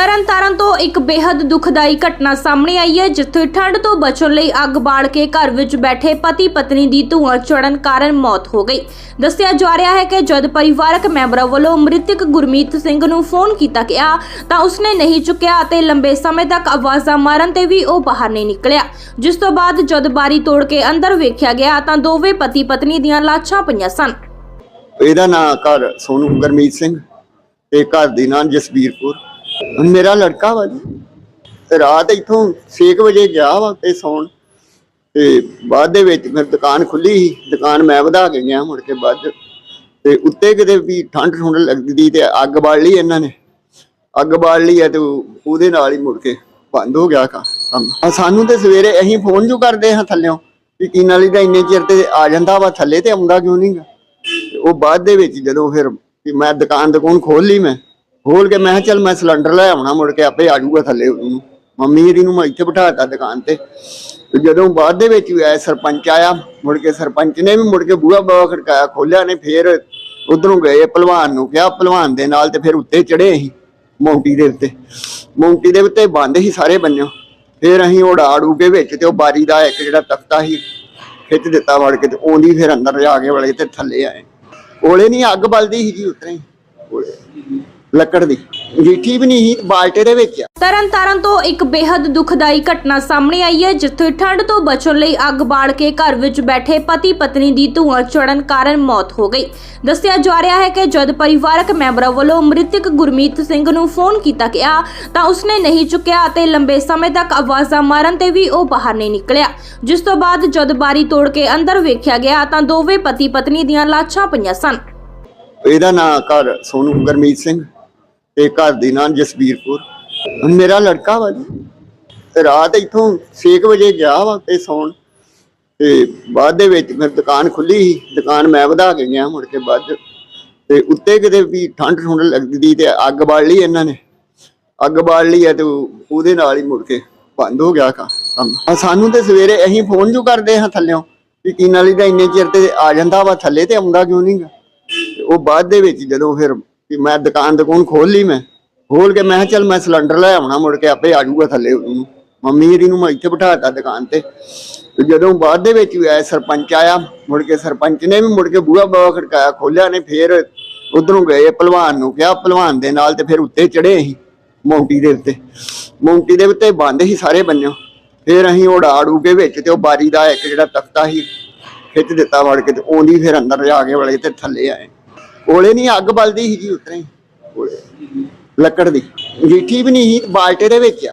ਤਰਨਤਾਰਨ ਤੋਂ ਇੱਕ ਬੇहद ਦੁਖਦਾਈ ਘਟਨਾ ਸਾਹਮਣੇ ਆਈ ਹੈ, ਜਿੱਥੇ ਠੰਡ ਤੋਂ ਬਚਣ ਲਈ ਅੱਗ ਬਾੜ ਕੇ ਘਰ ਵਿੱਚ ਬੈਠੇ ਪਤੀ ਪਤਨੀ ਦੀ ਧੂਆਂ ਚੜਨ ਕਾਰਨ ਮੌਤ ਹੋ ਗਈ। ਦੱਸਿਆ ਜਾ ਰਿਹਾ ਹੈ ਕਿ ਜਦ ਪਰਿਵਾਰਕ ਮੈਂਬਰਾਂ ਵੱਲੋਂ ਮ੍ਰਿਤਕ ਗੁਰਮੀਤ ਸਿੰਘ ਨੂੰ ਫੋਨ ਕੀਤਾ ਗਿਆ, ਤਾਂ ਉਸਨੇ ਨਹੀਂ ਚੁੱਕਿਆ ਅਤੇ ਲੰਬੇ ਸਮੇਂ ਤੱਕ ਆਵਾਜ਼ਾਂ ਮਾਰਨ ਤੇ ਵੀ ਉਹ ਬਾਹਰ ਨਹੀਂ ਨਿਕਲਿਆ। ਜਿਸ ਤੋਂ ਬਾਅਦ ਜਦ ਬਾਰੀ ਤੋੜ ਕੇ ਅੰਦਰ ਵੇਖਿਆ ਗਿਆ, ਤਾਂ ਦੋਵੇਂ ਪਤੀ ਪਤਨੀ ਦੀਆਂ ਲਾਸ਼ਾਂ ਪਈਆਂ ਸਨ। ਇਹਦਾ ਨਾਂ ਘਰ ਸੋਨੂ ਗੁਰਮੀਤ ਸਿੰਘ ਤੇ ਘਰ ਦੀ ਨਾਂ ਜਸਬੀਰਪੁਰ। ਮੇਰਾ ਲੜਕਾ ਵਾ ਜੀ। ਤੇ ਰਾਤ ਇੱਥੋਂ 6 ਵਜੇ ਗਿਆ ਵਾ ਤੇ ਸੌਣ। ਤੇ ਬਾਅਦ ਦੇ ਵਿੱਚ ਫਿਰ ਦੁਕਾਨ ਖੁੱਲੀ ਸੀ। ਦੁਕਾਨ ਮੈਂ ਵਧਾ ਕੇ ਗਿਆ ਮੁੜ ਕੇ ਬਾਅਦ। 'ਚ। ਤੇ ਉੱਤੇ ਕਿਤੇ ਵੀ ਠੰਡ ਠੁੰਡ ਲੱਗਦੀ ਤੇ ਅੱਗ ਬਾਲ ਲਈ ਇਹਨਾਂ ਨੇ। ਅੱਗ ਬਾਲ ਲਈ ਹੈ ਤੇ ਉਹਦੇ ਨਾਲ ਹੀ ਮੁੜ ਕੇ ਬੰਦ ਹੋ ਗਿਆ ਕੰਮ। ਸਾਨੂੰ ਤੇ ਸਵੇਰੇ ਅਸੀਂ ਫੋਨ ਜੋ ਕਰਦੇ ਹਾਂ ਥੱਲਿਓਂ? ਵੀ ਕੀ ਨਾਲੀ ਦਾ ਇੰਨੇ ਚਿਰ ਤੇ ਆ ਜਾਂਦਾ ਵਾ, ਥੱਲੇ ਤੇ ਆਉਂਦਾ ਕਿਉਂ ਨਹੀਂਗਾ ਤੇ ਉਹ ਬਾਅਦ ਦੇ ਵਿੱਚ ਜਦੋਂ ਫਿਰ ਮੈਂ ਦੁਕਾਨ ਦੁਕਾਨ ਖੋਲ ਲਈ ਮੈਂ ਖੋਲ ਕੇ ਮੈਂ ਕਿਹਾ ਚੱਲ ਮੈਂ ਸਿਲੰਡਰ ਲੈ ਆਉਣਾ ਮੁੜ ਕੇ, ਆਪੇ ਆ ਜਾਊਗਾ ਥੱਲੇ ਉਹਨੂੰ। ਮੰਮੀ ਇਹਦੀ ਨੂੰ ਮੈਂ ਇੱਥੇ ਬਿਠਾਤਾ ਦੁਕਾਨ ਤੇ। ਜਦੋਂ ਬਾਅਦ ਦੇ ਵਿੱਚ ਵੀ ਆਇਆ, ਸਰਪੰਚ ਆਇਆ, ਮੁੜ ਕੇ ਸਰਪੰਚ ਨੇ ਵੀ ਮੁੜ ਕੇ ਬੂਹਾ ਬਾਵਾ ਖੜਕਾਇਆ, ਖੋਲਿਆ ਨੇ, ਫਿਰ ਉਧਰੋਂ ਗਏ ਪਹਿਲਵਾਨ ਨੂੰ ਕਿਹਾ ਪਹਿਲਵਾਨ ਦੇ ਨਾਲ ਤੇ ਫਿਰ ਉੱਤੇ ਚੜੇ ਅਸੀਂ ਮੌਂਟੀ ਦੇ ਉੱਤੇ। ਮੌਂਟੀ ਦੇ ਉੱਤੇ ਬੰਦ ਸੀ ਸਾਰੇ ਬੰਨਿਓ। ਫਿਰ ਅਸੀਂ ਉਡਾ ਆੜੂ ਕੇ ਵਿੱਚ ਤੇ ਉਹ ਬਾਰੀ ਦਾ ਇੱਕ ਜਿਹੜਾ ਤਖਤਾ ਸੀ, ਖਿੱਚ ਦਿੱਤਾ ਵੜ ਕੇ ਤੇ ਉਹਦੀ ਫਿਰ ਅੰਦਰ ਜਾ ਕੇ ਵੜੇ ਤੇ ਥੱਲੇ ਆਏ। ਕੋਲੇ ਨਹੀਂ ਅੱਗ ਬਲਦੀ ਸੀ ਜੀ ਉਤਰੇ। ਲੱਕੜ ਦੀ। ਗੀਠੀ ਵੀ ਨਹੀਂ ਸੀ ਬਾਲਟੇ ਦੇ ਵਿੱਚ ਆ। ਤਰਨਤਾਰਨ ਤੋਂ ਇੱਕ ਬੇहद ਦੁਖਦਾਈ ਘਟਨਾ ਸਾਹਮਣੇ ਆਈ ਹੈ ਜਿੱਥੇ ਠੰਡ ਤੋਂ ਬਚਣ ਲਈ ਅੱਗ ਬਾੜ ਕੇ ਘਰ ਵਿੱਚ ਬੈਠੇ ਪਤੀ ਪਤਨੀ ਦੀ ਧੂਆਂ ਚੜਨ ਕਾਰਨ ਮੌਤ ਹੋ ਗਈ। ਦੱਸਿਆ ਜਾ ਰਿਹਾ ਹੈ ਕਿ ਜਦ ਪਰਿਵਾਰਕ ਮੈਂਬਰਾਂ ਵੱਲੋਂ ਮ੍ਰਿਤਕ ਗੁਰਮੀਤ ਸਿੰਘ ਨੂੰ ਫੋਨ ਕੀਤਾ ਗਿਆ ਤਾਂ ਉਸਨੇ ਨਹੀਂ ਚੁੱਕਿਆ ਅਤੇ ਲੰਬੇ ਸਮੇਂ ਤੱਕ ਆਵਾਜ਼ਾਂ ਮਾਰਨ ਤੇ ਵੀ ਉਹ ਬਾਹਰ ਨਹੀਂ ਨਿਕਲਿਆ। ਜਿਸ ਤੋਂ ਬਾਅਦ ਜਦ ਬਾਰੀ ਤੋੜ ਕੇ ਅੰਦਰ ਵੇਖਿਆ ਗਿਆ ਤਾਂ ਦੋਵੇਂ ਪਤੀ ਪਤਨੀ ਦੀਆਂ ਲਾਸ਼ਾਂ ਪਈਆਂ ਸਨ। ਇਹਦਾ ਨਾਂ ਘਰ ਸੋਨੂ ਗੁਰਮੀਤ ਸਿੰਘ ਤੇ ਘਰ ਦੀ ਨਾਂ ਜਸਬੀਰਪੁਰ। ਮੇਰਾ ਲੜਕਾ ਵਾ ਜੀ। ਤੇ ਰਾਤ ਇੱਥੋਂ 6 ਵਜੇ ਗਿਆ ਵਾ ਤੇ ਸੌਣ। ਤੇ ਬਾਅਦ ਦੇ ਵਿੱਚ ਫਿਰ ਦੁਕਾਨ ਖੁੱਲੀ ਸੀ। ਦੁਕਾਨ ਮੈਂ ਵਧਾ ਕੇ ਗਿਆ ਮੁੜ ਕੇ ਬਾਅਦ। ਤੇ ਉੱਤੇ ਕਿਤੇ ਵੀ ਠੰਡ ਠੁੰਡ ਲੱਗਦੀ ਤੇ ਅੱਗ ਬਾਲ ਲਈ ਇਹਨਾਂ ਨੇ। ਅੱਗ ਬਾਲ ਲਈ ਹੈ ਤੇ ਉਹਦੇ ਨਾਲ ਹੀ ਮੁੜ ਕੇ ਬੰਦ ਹੋ ਗਿਆ ਕੰਮ। ਸਾਨੂੰ ਤੇ ਸਵੇਰੇ ਅਸੀਂ ਫੋਨ ਜੂ ਕਰਦੇ ਹਾਂ ਥੱਲਿਓਂ? ਵੀ ਕੀ ਨਾਲੀ ਦਾ ਇੰਨੇ ਚਿਰ ਤੇ ਆ ਜਾਂਦਾ ਵਾ ਥੱਲੇ ਤੇ ਆਉਂਦਾ ਕਿਉਂ ਨਹੀਂਗਾ ਤੇ ਉਹ ਬਾਅਦ ਦੇ ਵਿੱਚ ਜਦੋਂ ਫਿਰ ਵੀ ਮੈਂ ਦੁਕਾਨ ਦੁਕਾਨ ਖੋਲ ਲਈ ਮੈਂ? ਖੋਲ ਕੇ ਮੈਂ ਕਿਹਾ ਚੱਲ ਮੈਂ ਸਿਲੰਡਰ ਲੈ ਆਉਣਾ, ਮੁੜ ਕੇ ਆਪੇ ਆ ਜਾਊਗਾ ਥੱਲੇ ਉਹਨੂੰ। ਮੰਮੀ ਇਹਦੀ ਨੂੰ ਮੈਂ ਇੱਥੇ ਬਿਠਾਤਾ ਦੁਕਾਨ ਤੇ। ਤੇ ਜਦੋਂ ਬਾਅਦ ਦੇ ਵਿੱਚ ਵੀ ਆਇਆ ਸਰਪੰਚ ਆਇਆ, ਮੁੜ ਕੇ ਸਰਪੰਚ ਨੇ ਵੀ ਮੁੜ ਕੇ ਬੂਹਾ ਬਾਵਾ ਖੜਕਾਇਆ ਖੋਲਿਆ ਨੇ, ਫੇਰ ਉਧਰੋਂ ਗਏ ਪਹਿਲਵਾਨ ਨੂੰ ਕਿਹਾ ਪਹਿਲਵਾਨ ਦੇ ਨਾਲ ਤੇ ਫਿਰ ਉੱਤੇ ਚੜੇ ਅਸੀਂ ਮੌਂਟੀ ਦੇ ਉੱਤੇ। ਮੌਂਟੀ ਦੇ ਉੱਤੇ ਬੰਦ ਸੀ ਸਾਰੇ ਬੰਨਿਓ। ਫਿਰ ਅਸੀਂ ਉਡਾ ਆੜੂ ਕੇ ਵਿੱਚ ਤੇ ਉਹ ਬਾਰੀ ਦਾ ਇੱਕ ਜਿਹੜਾ ਤਖਤਾ ਸੀ, ਖਿੱਚ ਦਿੱਤਾ ਵੜ ਕੇ ਤੇ ਉਹਦੀ ਫਿਰ ਅੰਦਰ ਜਾ ਕੇ ਵੜੇ ਤੇ ਥੱਲੇ ਆਏ। ਕੋਲੇ ਨਹੀਂ, ਅੱਗ ਬਲਦੀ ਸੀ ਜੀ ਉਤਰੇ। ਕੋਲੇ। ਲੱਕੜ ਦੀ। ਗੀਠੀ ਵੀ ਨਹੀਂ ਸੀ, ਬਾਲਟੇ ਦੇ ਵਿੱਚ ਆ।